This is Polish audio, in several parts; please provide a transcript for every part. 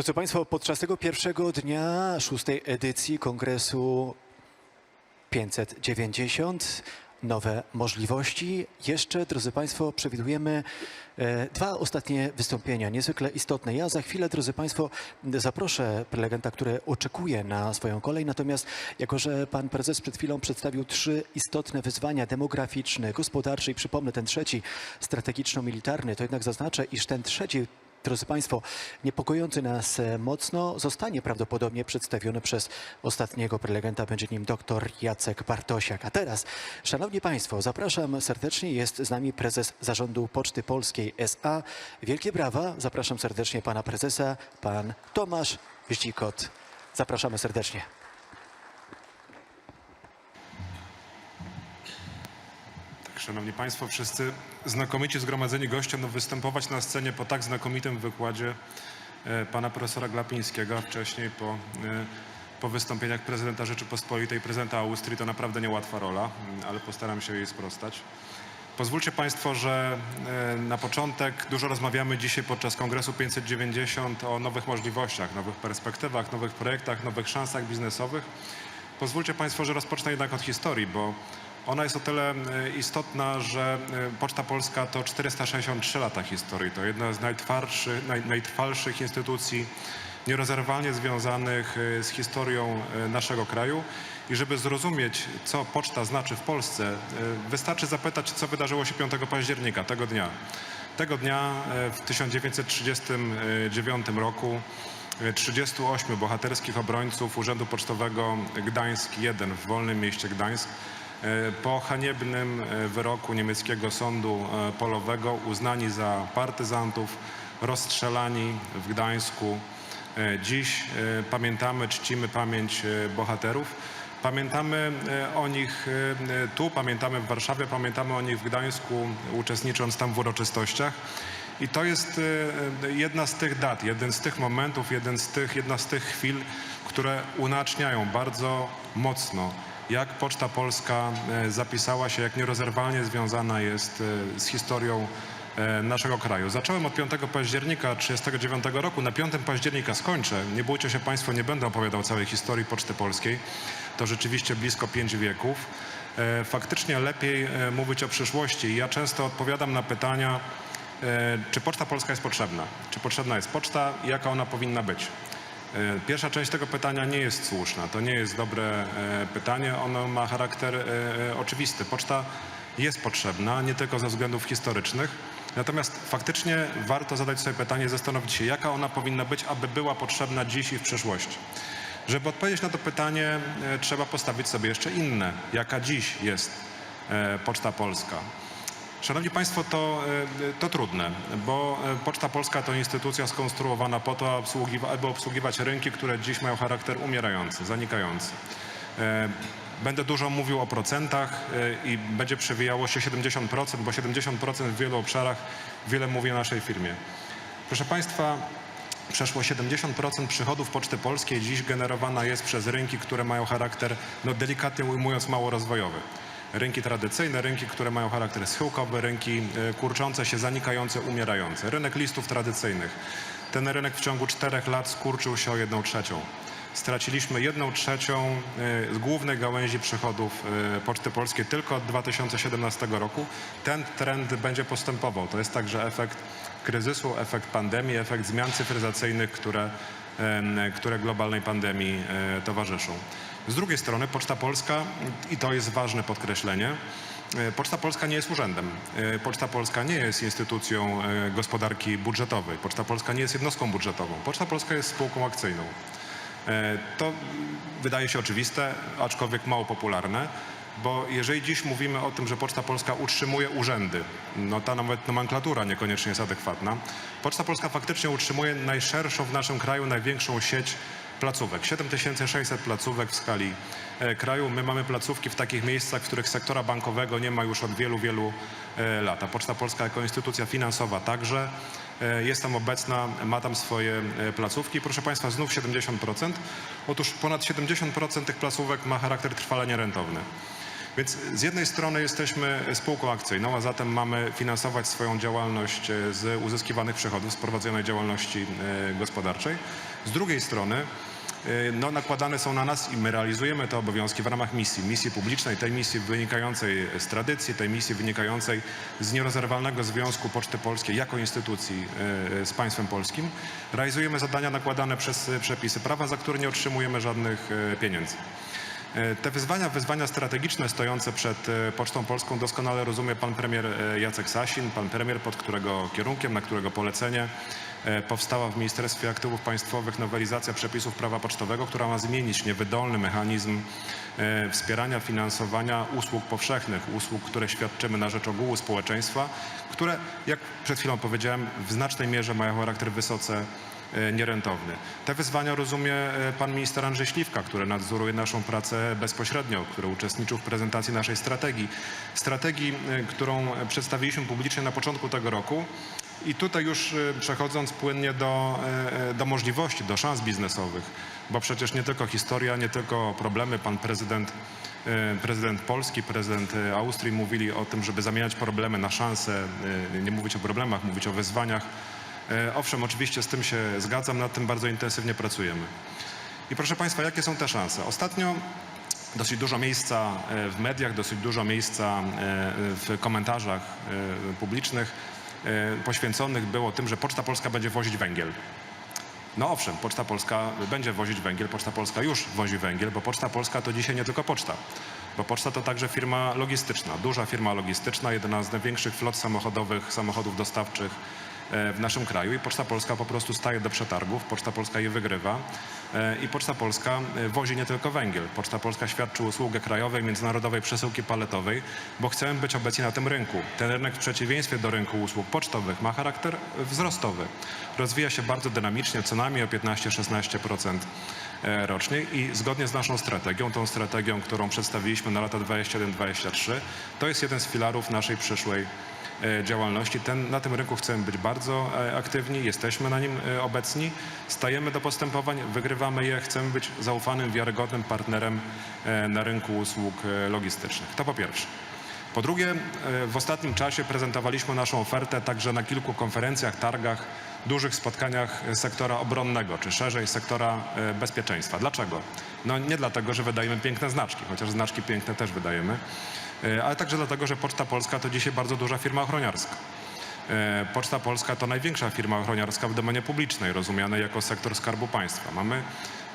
Drodzy Państwo, podczas tego pierwszego dnia szóstej edycji Kongresu 590 nowe możliwości. Jeszcze, drodzy Państwo, przewidujemy e, dwa ostatnie wystąpienia, niezwykle istotne. Ja za chwilę, drodzy Państwo, zaproszę prelegenta, który oczekuje na swoją kolej. Natomiast jako, że Pan Prezes przed chwilą przedstawił trzy istotne wyzwania demograficzne, gospodarcze i przypomnę ten trzeci, strategiczno-militarny, to jednak zaznaczę, iż ten trzeci Drodzy Państwo, niepokojący nas e, mocno zostanie prawdopodobnie przedstawiony przez ostatniego prelegenta, będzie nim dr Jacek Bartosiak. A teraz, Szanowni Państwo, zapraszam serdecznie, jest z nami prezes Zarządu Poczty Polskiej SA. Wielkie brawa, zapraszam serdecznie pana prezesa, pan Tomasz Zdzikot. Zapraszamy serdecznie. Szanowni Państwo, wszyscy znakomici zgromadzeni goście będą występować na scenie po tak znakomitym wykładzie e, pana profesora Glapińskiego, a wcześniej po, e, po wystąpieniach prezydenta Rzeczypospolitej, prezydenta Austrii. To naprawdę niełatwa rola, m, ale postaram się jej sprostać. Pozwólcie Państwo, że e, na początek dużo rozmawiamy dzisiaj podczas Kongresu 590 o nowych możliwościach, nowych perspektywach, nowych projektach, nowych szansach biznesowych. Pozwólcie Państwo, że rozpocznę jednak od historii, bo ona jest o tyle e, istotna, że e, Poczta Polska to 463 lata historii. To jedna z najtwardszych, naj, najtrwalszych instytucji nierozerwalnie związanych e, z historią naszego kraju. I żeby zrozumieć, co poczta znaczy w Polsce, wystarczy zapytać, co wydarzyło się 5 października tego dnia. Tego dnia w 1939 roku e, 38 bohaterskich obrońców Urzędu Pocztowego Gdańsk I w wolnym mieście Gdańsk po haniebnym e, wyroku niemieckiego sądu e, polowego uznani za partyzantów, rozstrzelani w Gdańsku. E, Dziś e, pamiętamy, czcimy pamięć e, bohaterów. Pamiętamy e, o nich e, tu, pamiętamy w Warszawie, pamiętamy o nich w Gdańsku, uczestnicząc tam w uroczystościach. I to jest e, jedna z tych dat, jeden z tych momentów, jeden z tych, jedna z tych chwil, które unaczniają bardzo mocno, jak Poczta Polska e, zapisała się, jak nierozerwalnie związana jest e, z historią e, naszego kraju. Zacząłem od 5 października 1939 roku. Na 5 października skończę. Nie bójcie się Państwo, nie będę opowiadał całej historii Poczty Polskiej. To rzeczywiście blisko pięć wieków. Faktycznie lepiej mówić o przyszłości. Ja często odpowiadam na pytania, czy Poczta Polska jest potrzebna? Czy potrzebna jest poczta jaka ona powinna być? E, Pierwsza część tego pytania nie jest słuszna. To nie jest dobre e, pytanie. Ono ma charakter e, oczywisty. Poczta jest potrzebna nie tylko ze względów historycznych, natomiast faktycznie warto zadać sobie pytanie, zastanowić się, jaka ona powinna być, aby była potrzebna dziś i w przyszłości. Żeby odpowiedzieć na to pytanie, trzeba postawić sobie jeszcze inne. Jaka dziś jest Poczta Polska? Szanowni Państwo, to, e, to trudne, bo e, Poczta Polska to instytucja skonstruowana po to, aby obsługiwać rynki, które dziś mają charakter umierający, zanikający. E, Będę dużo mówił o procentach i będzie przewijało się 70%, bo 70% w wielu obszarach wiele mówi o naszej firmie. Proszę Państwa, Przeszło 70% przychodów Poczty Polskiej dziś generowana jest przez rynki, które mają charakter, no delikatnie ujmując, mało rozwojowy. Rynki tradycyjne, rynki, które mają charakter schyłkowy, rynki e, kurczące się, zanikające, umierające. Rynek listów tradycyjnych. Ten rynek w ciągu czterech lat skurczył się o jedną trzecią. Straciliśmy jedną trzecią e, z głównej gałęzi przychodów e, Poczty Polskiej tylko od 2017 roku. Ten trend będzie postępował. To jest także efekt kryzysu, efekt pandemii, efekt zmian cyfryzacyjnych, które, które globalnej pandemii towarzyszą. Z drugiej strony Poczta Polska, i to jest ważne podkreślenie, e, Poczta Polska nie jest urzędem. E, Poczta Polska nie jest instytucją e, gospodarki budżetowej. Poczta Polska nie jest jednostką budżetową. Poczta Polska jest spółką akcyjną. To wydaje się oczywiste, aczkolwiek mało popularne, bo jeżeli dziś mówimy o tym, że Poczta Polska utrzymuje urzędy, no ta nawet nomenklatura niekoniecznie jest adekwatna. Poczta Polska faktycznie utrzymuje najszerszą w naszym kraju, największą sieć placówek. 7600 placówek w skali e, kraju. My mamy placówki w takich miejscach, w których sektora bankowego nie ma już od wielu, wielu e, lat. Poczta Polska jako instytucja finansowa także e, jest tam obecna, ma tam swoje placówki. Proszę Państwa, znów 70%. Otóż ponad 70% tych placówek ma charakter trwale nierentowny. Więc z jednej strony jesteśmy spółką akcyjną, a zatem mamy finansować swoją działalność z uzyskiwanych przychodów z prowadzonej działalności gospodarczej. Z drugiej strony no, nakładane są na nas i my realizujemy te obowiązki w ramach misji, misji publicznej, tej misji wynikającej z tradycji, tej misji wynikającej z nierozerwalnego związku Poczty Polskiej jako instytucji e, z państwem polskim. Realizujemy zadania nakładane przez e, przepisy prawa, za które nie otrzymujemy żadnych pieniędzy. Te wyzwania, wyzwania strategiczne stojące przed Pocztą Polską doskonale rozumie pan premier Jacek Sasin, pan premier, pod którego kierunkiem, na którego polecenie powstała w Ministerstwie Aktywów Państwowych nowelizacja przepisów prawa pocztowego, która ma zmienić niewydolny mechanizm e, wspierania, finansowania usług powszechnych, usług, które świadczymy na rzecz ogółu społeczeństwa, które, jak przed chwilą powiedziałem, w znacznej mierze mają charakter wysoce e, nierentowny. Te wyzwania rozumie e, pan minister Andrzej Śliwka, który nadzoruje naszą pracę bezpośrednio, który uczestniczył w prezentacji naszej strategii. Strategii, e, którą przedstawiliśmy publicznie na początku tego roku. I tutaj już e, przechodząc płynnie do, e, e, do możliwości, do szans biznesowych, bo przecież nie tylko historia, nie tylko problemy. Pan prezydent, e, prezydent Polski, prezydent Austrii mówili o tym, żeby zamieniać problemy na szanse, nie mówić o problemach, mówić o wyzwaniach. Owszem, oczywiście z tym się zgadzam, nad tym bardzo intensywnie pracujemy. I proszę Państwa, jakie są te szanse? Ostatnio dosyć dużo miejsca w mediach, dosyć dużo miejsca w komentarzach publicznych poświęconych było tym, że Poczta Polska będzie wozić węgiel. No owszem, Poczta Polska będzie wozić węgiel, Poczta Polska już wozi węgiel, bo Poczta Polska to dzisiaj nie tylko poczta, bo poczta to także firma logistyczna, duża firma logistyczna, jedna z największych flot samochodowych, samochodów dostawczych e, w naszym kraju i Poczta Polska po prostu staje do przetargów, Poczta Polska je wygrywa e, i Poczta Polska e, wozi nie tylko węgiel. Poczta Polska świadczy usługę krajowej, międzynarodowej przesyłki paletowej, bo chcemy być obecni na tym rynku. Ten rynek w przeciwieństwie do rynku usług pocztowych ma charakter wzrostowy. Rozwija się bardzo dynamicznie, co najmniej o 15-16% e, rocznie i zgodnie z naszą strategią, tą strategią, którą przedstawiliśmy na lata 21-23, to jest jeden z filarów naszej przyszłej e, działalności. Ten, na tym rynku chcemy być bardzo e, aktywni, jesteśmy na nim e, obecni, stajemy do postępowań, wygrywamy je, chcemy być zaufanym, wiarygodnym partnerem e, na rynku usług e, logistycznych. To po pierwsze. Po drugie, e, w ostatnim czasie prezentowaliśmy naszą ofertę także na kilku konferencjach, targach, dużych spotkaniach e, sektora obronnego, czy szerzej sektora e, bezpieczeństwa. Dlaczego? No nie dlatego, że wydajemy piękne znaczki, chociaż znaczki piękne też wydajemy, e, ale także dlatego, że Poczta Polska to dzisiaj bardzo duża firma ochroniarska. E, Poczta Polska to największa firma ochroniarska w domenie publicznej, rozumianej jako sektor Skarbu Państwa. Mamy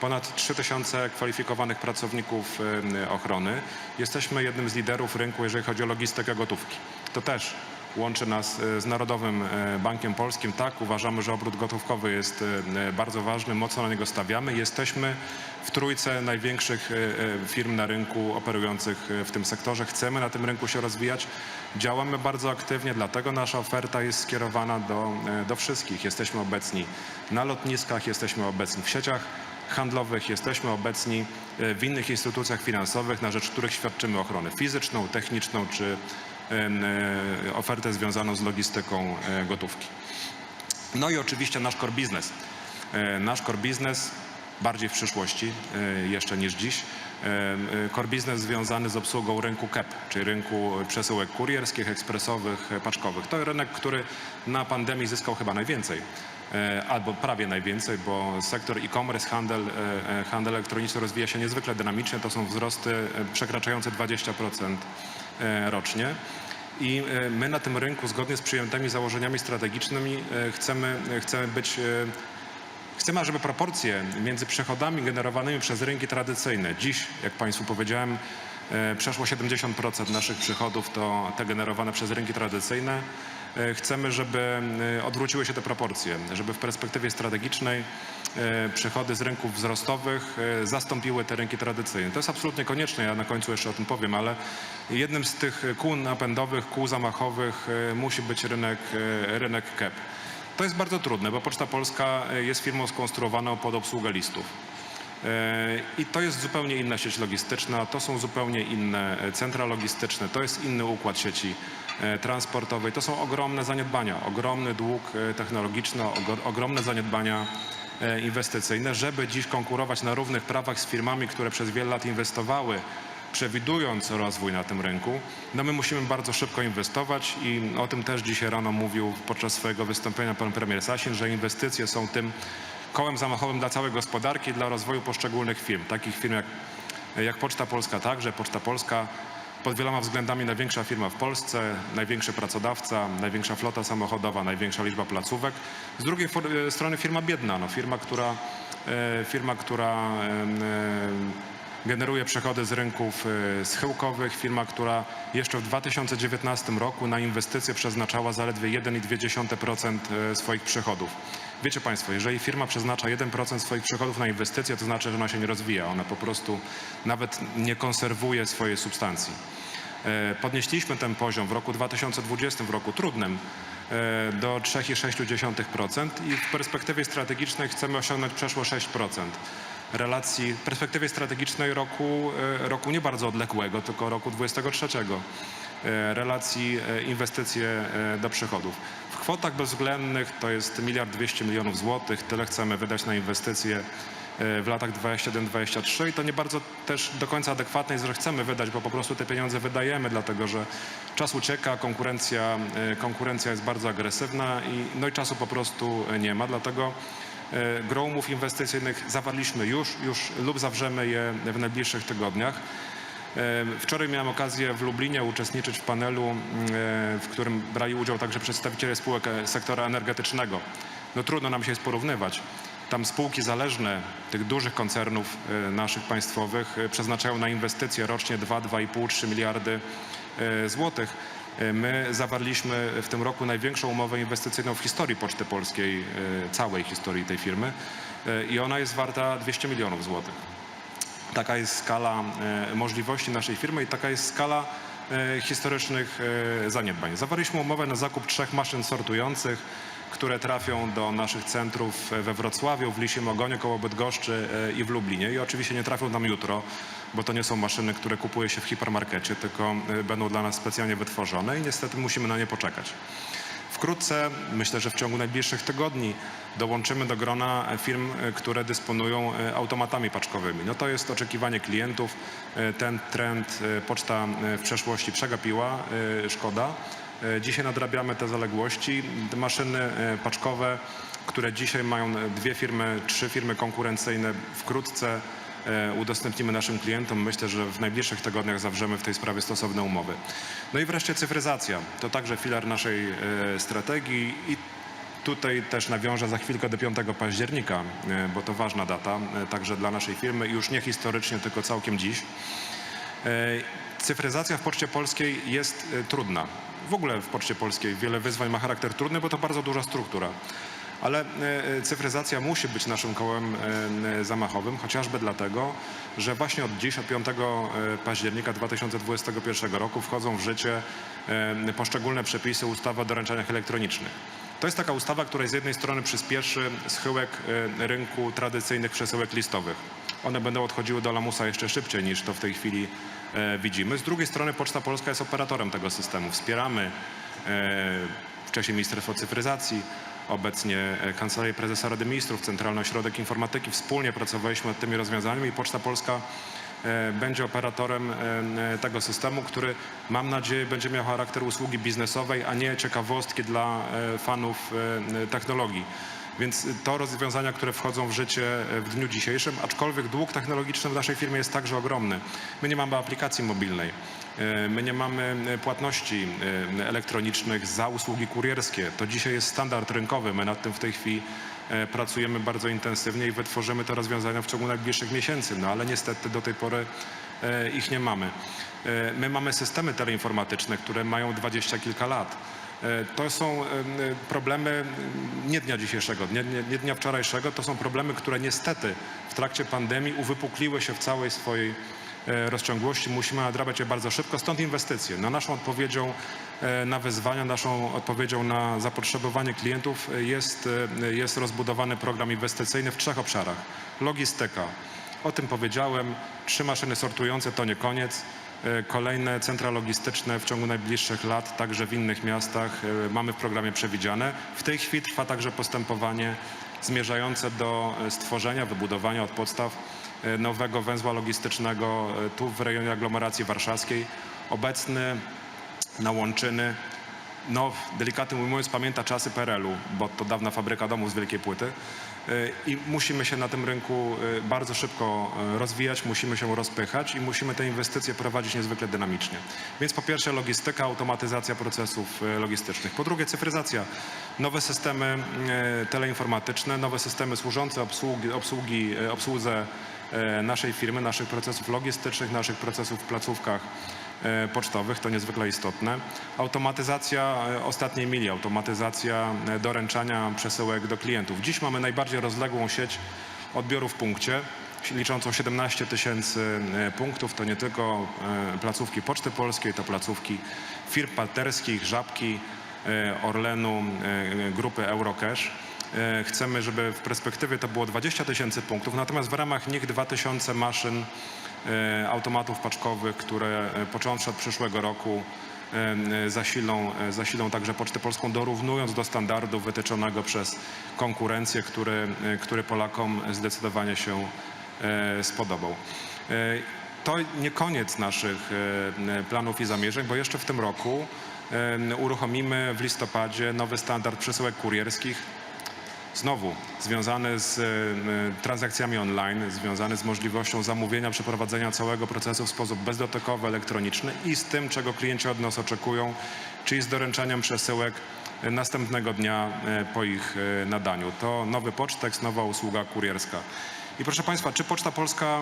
ponad 3000 kwalifikowanych pracowników e, ochrony. Jesteśmy jednym z liderów rynku, jeżeli chodzi o logistykę gotówki. To też łączy nas e, z Narodowym e, Bankiem Polskim. Tak, uważamy, że obrót gotówkowy jest e, bardzo ważny, mocno na niego stawiamy. Jesteśmy w trójce największych firm na rynku operujących w tym sektorze. Chcemy na tym rynku się rozwijać. Działamy bardzo aktywnie, dlatego nasza oferta jest skierowana do, do wszystkich. Jesteśmy obecni na lotniskach, jesteśmy obecni w sieciach handlowych, jesteśmy obecni w innych instytucjach finansowych, na rzecz których świadczymy ochronę fizyczną, techniczną czy ofertę związaną z logistyką e, gotówki. No i oczywiście nasz core business. E, Nasz core business bardziej w przyszłości e, jeszcze niż dziś. E, e, Core business związany z obsługą rynku KEP, czyli rynku przesyłek kurierskich, ekspresowych, e, paczkowych. To rynek, który na pandemii zyskał chyba najwięcej. E, Albo prawie najwięcej, bo sektor e-commerce, handel, e, e, handel elektroniczny rozwija się niezwykle dynamicznie. To są wzrosty e, przekraczające 20% e, rocznie. I e, my na tym rynku, zgodnie z przyjętymi założeniami strategicznymi, e, chcemy, e, chcemy być. e, Chcemy, żeby proporcje między przychodami generowanymi przez rynki tradycyjne, dziś, jak Państwu powiedziałem, e, przeszło 70% naszych przychodów to te generowane przez rynki tradycyjne. E, Chcemy, żeby e, odwróciły się te proporcje, żeby w perspektywie strategicznej e, przychody z rynków wzrostowych e, zastąpiły te rynki tradycyjne. To jest absolutnie konieczne, ja na końcu jeszcze o tym powiem, ale jednym z tych kół napędowych, kół zamachowych e, musi być rynek, e, rynek KEP. To jest bardzo trudne, bo Poczta Polska e, jest firmą skonstruowaną pod obsługę listów. E, I to jest zupełnie inna sieć logistyczna, to są zupełnie inne e, centra logistyczne, to jest inny układ sieci e, transportowej. To są ogromne zaniedbania, ogromny dług e, technologiczny, ogro- ogromne zaniedbania e, inwestycyjne, żeby dziś konkurować na równych prawach z firmami, które przez wiele lat inwestowały przewidując rozwój na tym rynku, no my musimy bardzo szybko inwestować i o tym też dzisiaj rano mówił podczas swojego wystąpienia pan premier Sasin, że inwestycje są tym kołem zamachowym dla całej gospodarki, dla rozwoju poszczególnych firm, takich firm jak, jak Poczta Polska także. Poczta Polska pod wieloma względami największa firma w Polsce, największy pracodawca, największa flota samochodowa, największa liczba placówek. Z drugiej e, strony firma biedna, no, firma, która, e, firma, która e, generuje przychody z rynków e, schyłkowych, firma, która jeszcze w 2019 roku na inwestycje przeznaczała zaledwie 1,2% e, swoich przychodów. Wiecie Państwo, jeżeli firma przeznacza 1% swoich przychodów na inwestycje, to znaczy, że ona się nie rozwija, ona po prostu nawet nie konserwuje swojej substancji. E, Podnieśliśmy ten poziom w roku 2020, w roku trudnym, e, do 3,6% i w perspektywie strategicznej chcemy osiągnąć przeszło 6% relacji, perspektywie strategicznej roku, e, roku nie bardzo odległego, tylko roku 23, e, relacji e, inwestycje do przychodów. W kwotach bezwzględnych to jest miliard 200 milionów złotych, tyle chcemy wydać na inwestycje w latach 21-23 i to nie bardzo też do końca adekwatne jest, że chcemy wydać, bo po prostu te pieniądze wydajemy, dlatego że czas ucieka, konkurencja, konkurencja jest bardzo agresywna i, no i czasu po prostu nie ma, dlatego e, gro umów inwestycyjnych zawarliśmy już, już lub zawrzemy je w najbliższych tygodniach. E, Wczoraj miałem okazję w Lublinie uczestniczyć w panelu, e, w którym brali udział także przedstawiciele spółek sektora energetycznego. No trudno nam się porównywać. Tam spółki zależne tych dużych koncernów naszych państwowych przeznaczają na inwestycje rocznie 2, 2,5, 3 miliardy złotych. E, My zawarliśmy w tym roku największą umowę inwestycyjną w historii Poczty Polskiej, e, całej historii tej firmy e, i ona jest warta 200 milionów złotych. Taka jest skala możliwości naszej firmy i taka jest skala historycznych zaniedbań. Zawarliśmy umowę na zakup trzech maszyn sortujących, które trafią do naszych centrów we Wrocławiu, w Lisim Ogonie, koło Bydgoszczy e, i w Lublinie. I oczywiście nie trafią tam jutro, bo to nie są maszyny, które kupuje się w hipermarkecie, tylko e, będą dla nas specjalnie wytworzone i niestety musimy na nie poczekać. Wkrótce, myślę, że w ciągu najbliższych tygodni dołączymy do grona firm, e, które dysponują e, automatami paczkowymi. No to jest oczekiwanie klientów. E, Ten trend e, poczta e, w przeszłości przegapiła, e, szkoda. E, Dzisiaj nadrabiamy te zaległości. Maszyny e, paczkowe, które dzisiaj mają e, dwie firmy, trzy firmy konkurencyjne, wkrótce udostępnimy naszym klientom. Myślę, że w najbliższych tygodniach zawrzemy w tej sprawie stosowne umowy. No i wreszcie cyfryzacja. To także filar naszej strategii i tutaj też nawiążę za chwilkę do 5 października, bo to ważna data także dla naszej firmy już nie historycznie, tylko całkiem dziś. Cyfryzacja w Poczcie Polskiej jest trudna. W ogóle w Poczcie Polskiej wiele wyzwań ma charakter trudny, bo to bardzo duża struktura. Ale e, e, cyfryzacja musi być naszym kołem e, zamachowym, chociażby dlatego, że właśnie od dziś, od 5 e, października 2021 roku wchodzą w życie poszczególne przepisy ustawy o doręczeniach elektronicznych. To jest taka ustawa, która z jednej strony przyspieszy schyłek rynku tradycyjnych przesyłek listowych. One będą odchodziły do lamusa jeszcze szybciej niż to w tej chwili e, widzimy. Z drugiej strony Poczta Polska jest operatorem tego systemu. Wspieramy e, wcześniej Ministerstwo Cyfryzacji, obecnie e, Kancelarię Prezesa Rady Ministrów, Centralny Ośrodek Informatyki. Wspólnie pracowaliśmy nad tymi rozwiązaniami i Poczta Polska e, będzie operatorem e, tego systemu, który mam nadzieję będzie miał charakter usługi biznesowej, a nie ciekawostki dla fanów technologii. Więc to rozwiązania, które wchodzą w życie e, w dniu dzisiejszym, aczkolwiek dług technologiczny w naszej firmie jest także ogromny. My nie mamy aplikacji mobilnej, e, my nie mamy płatności elektronicznych za usługi kurierskie. To dzisiaj jest standard rynkowy. My nad tym w tej chwili pracujemy bardzo intensywnie i wytworzymy te rozwiązania w ciągu najbliższych miesięcy, no ale niestety do tej pory ich nie mamy. My mamy systemy teleinformatyczne, które mają dwadzieścia kilka lat. E, To są em, problemy mm, nie dnia dzisiejszego, nie, nie, nie dnia wczorajszego, to są problemy, które niestety w trakcie pandemii uwypukliły się w całej swojej e, rozciągłości. Musimy nadrabiać je bardzo szybko, stąd inwestycje. No, naszą odpowiedzią e, na wyzwania, naszą odpowiedzią na zapotrzebowanie klientów e, jest, e, jest rozbudowany program inwestycyjny w trzech obszarach. Logistyka. O tym powiedziałem. Trzy maszyny sortujące to nie koniec. E, Kolejne centra logistyczne w ciągu najbliższych lat, także w innych miastach, e, mamy w programie przewidziane. W tej chwili trwa także postępowanie zmierzające do e, stworzenia, wybudowania od podstaw nowego węzła logistycznego tu w rejonie aglomeracji warszawskiej. Obecny na Łączyny, no delikatnie mówiąc pamięta czasy PRL-u, bo to dawna fabryka domów z wielkiej płyty Y, i musimy się na tym rynku y, bardzo szybko y, rozwijać, musimy się rozpychać i musimy te inwestycje prowadzić niezwykle dynamicznie. Więc po pierwsze logistyka, automatyzacja procesów logistycznych. Po drugie cyfryzacja, nowe systemy teleinformatyczne, nowe systemy służące obsługi, obsługi, obsłudze naszej firmy, naszych procesów logistycznych, naszych procesów w placówkach pocztowych, to niezwykle istotne. Automatyzacja e, ostatniej mili, automatyzacja e, doręczania przesyłek do klientów. Dziś mamy najbardziej rozległą sieć odbioru w punkcie, liczącą 17 tysięcy e, punktów. To nie tylko e, placówki Poczty Polskiej, to placówki firm partnerskich, Żabki, e, Orlenu, e, grupy Eurocash. E, Chcemy, żeby w perspektywie to było 20 tysięcy punktów, natomiast w ramach nich 2000 maszyn e, automatów paczkowych, które e, począwszy od przyszłego roku e, e, zasilą, e, zasilą także Pocztę Polską, dorównując do standardu wytyczonego przez konkurencję, który, e, który Polakom zdecydowanie się e, spodobał. E, To nie koniec naszych e, planów i zamierzeń, bo jeszcze w tym roku e, uruchomimy w listopadzie nowy standard przesyłek kurierskich, Znowu związany z e, transakcjami online, związany z możliwością zamówienia, przeprowadzenia całego procesu w sposób bezdotykowy, elektroniczny i z tym, czego klienci od nas oczekują, czyli z doręczaniem przesyłek e, następnego dnia e, po ich e, nadaniu. To nowy pocztek, nowa usługa kurierska. I proszę Państwa, czy Poczta Polska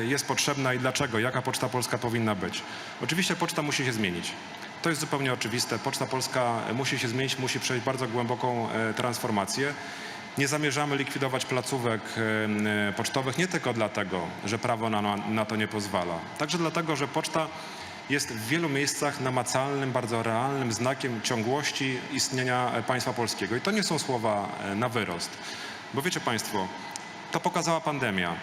e, jest potrzebna i dlaczego? Jaka Poczta Polska powinna być? Oczywiście poczta musi się zmienić. To jest zupełnie oczywiste. Poczta Polska musi się zmienić, musi przejść bardzo głęboką e, transformację. Nie zamierzamy likwidować placówek e, e, pocztowych nie tylko dlatego, że prawo na, na to nie pozwala. Także dlatego, że poczta jest w wielu miejscach namacalnym, bardzo realnym znakiem ciągłości istnienia państwa polskiego. I to nie są słowa na wyrost. Bo wiecie Państwo, to pokazała pandemia.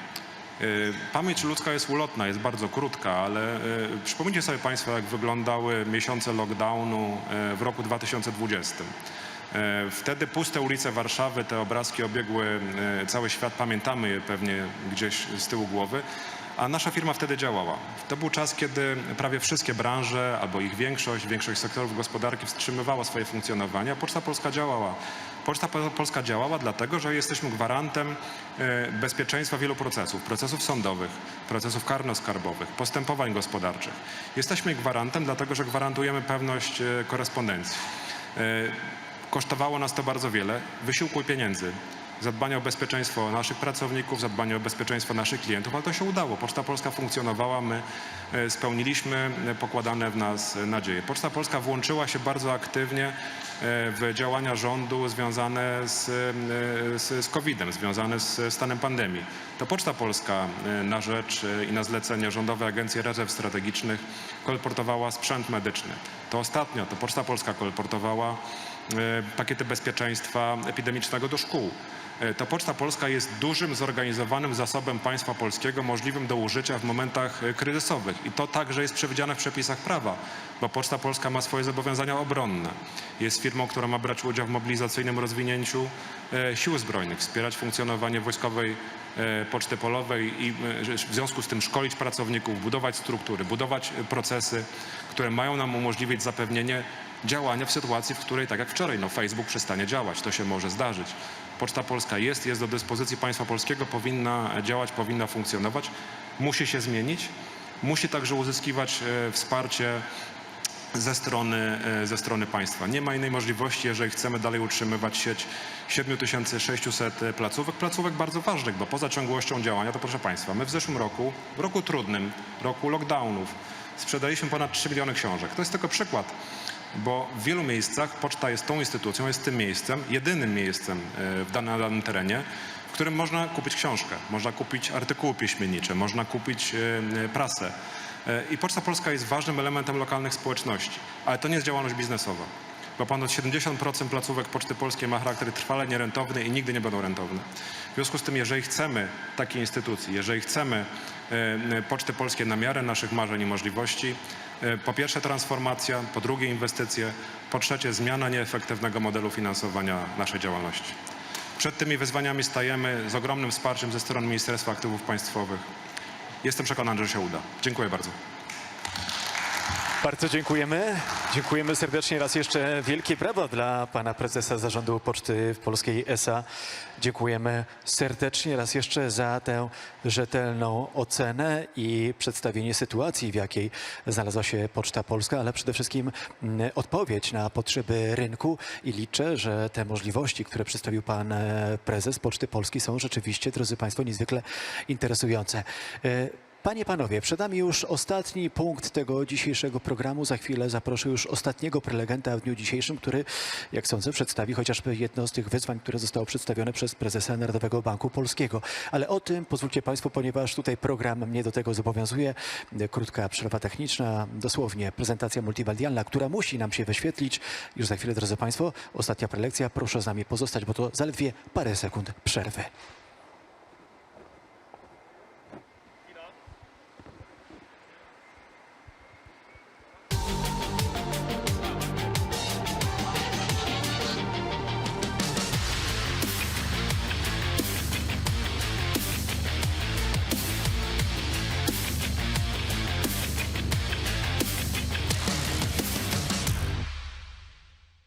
Y, Pamięć ludzka jest ulotna, jest bardzo krótka, ale y, przypomnijcie sobie Państwo, jak wyglądały miesiące lockdownu y, w roku 2020. Y, Wtedy puste ulice Warszawy, te obrazki obiegły cały świat, pamiętamy je pewnie gdzieś z tyłu głowy, a nasza firma wtedy działała. To był czas, kiedy prawie wszystkie branże, albo ich większość, większość sektorów gospodarki wstrzymywała swoje funkcjonowanie, a Poczta Polska działała. Poczta Po- Polska działała dlatego, że jesteśmy gwarantem e, bezpieczeństwa wielu procesów, procesów sądowych, procesów karno-skarbowych, postępowań gospodarczych. Jesteśmy gwarantem dlatego, że gwarantujemy pewność e, korespondencji. E, Kosztowało nas to bardzo wiele wysiłku i pieniędzy. Zadbanie o bezpieczeństwo naszych pracowników, zadbanie o bezpieczeństwo naszych klientów, ale to się udało. Poczta Polska funkcjonowała, my e, spełniliśmy e, pokładane w nas nadzieje. Poczta Polska włączyła się bardzo aktywnie e, w działania rządu związane z, z, z COVID-em, związane z stanem pandemii. To Poczta Polska na rzecz i na zlecenie Rządowej Agencji Rezerw Strategicznych kolportowała sprzęt medyczny. To ostatnio to Poczta Polska kolportowała pakiety bezpieczeństwa epidemicznego do szkół. E, To Poczta Polska jest dużym, zorganizowanym zasobem państwa polskiego, możliwym do użycia w momentach e, kryzysowych. I to także jest przewidziane w przepisach prawa, bo Poczta Polska ma swoje zobowiązania obronne. Jest firmą, która ma brać udział w mobilizacyjnym rozwinięciu e, sił zbrojnych, wspierać funkcjonowanie wojskowej Poczty Polowej i w związku z tym szkolić pracowników, budować struktury, budować procesy, które mają nam umożliwić zapewnienie działania w sytuacji, w której, tak jak wczoraj, no Facebook przestanie działać. To się może zdarzyć. Poczta Polska jest, jest do dyspozycji państwa polskiego, powinna działać, powinna funkcjonować, musi się zmienić, musi także uzyskiwać e, wsparcie ze strony, e, ze strony państwa. Nie ma innej możliwości, jeżeli chcemy dalej utrzymywać sieć 7600 placówek, placówek bardzo ważnych, bo poza ciągłością działania, to proszę państwa, my w zeszłym roku, roku trudnym, roku lockdownów, sprzedaliśmy ponad 3 miliony książek. To jest tylko przykład, bo w wielu miejscach poczta jest tą instytucją, jest tym miejscem, jedynym miejscem e, w danym, danym terenie, w którym można kupić książkę, można kupić artykuły pieśmiennicze, można kupić e, prasę. E, I Poczta Polska jest ważnym elementem lokalnych społeczności, ale to nie jest działalność biznesowa, bo ponad 70% placówek Poczty Polskiej ma charakter trwale nierentowny i nigdy nie będą rentowne. W związku z tym, jeżeli chcemy takiej instytucji, jeżeli chcemy e, Poczty Polskiej na miarę naszych marzeń i możliwości, e, po pierwsze transformacja, po drugie inwestycje, po trzecie zmiana nieefektywnego modelu finansowania naszej działalności. Przed tymi wyzwaniami stajemy z ogromnym wsparciem ze strony Ministerstwa Aktywów Państwowych. Jestem przekonany, że się uda. Dziękuję bardzo. Bardzo dziękujemy. Dziękujemy serdecznie raz jeszcze. Wielkie brawa dla pana prezesa Zarządu Poczty Polskiej SA. Dziękujemy serdecznie raz jeszcze za tę rzetelną ocenę i przedstawienie sytuacji, w jakiej znalazła się Poczta Polska, ale przede wszystkim mm, odpowiedź na potrzeby rynku i liczę, że te możliwości, które przedstawił pan e, prezes Poczty Polskiej są rzeczywiście, drodzy państwo, niezwykle interesujące. Panie, panowie, przed nami już ostatni punkt tego dzisiejszego programu. Za chwilę zaproszę już ostatniego prelegenta w dniu dzisiejszym, który, jak sądzę, przedstawi chociażby jedno z tych wyzwań, które zostało przedstawione przez prezesa Narodowego Banku Polskiego. Ale o tym pozwólcie Państwo, ponieważ tutaj program mnie do tego zobowiązuje. Krótka przerwa techniczna, dosłownie prezentacja multimedialna, która musi nam się wyświetlić. Już za chwilę, drodzy Państwo, ostatnia prelekcja. Proszę z nami pozostać, bo to zaledwie parę sekund przerwy.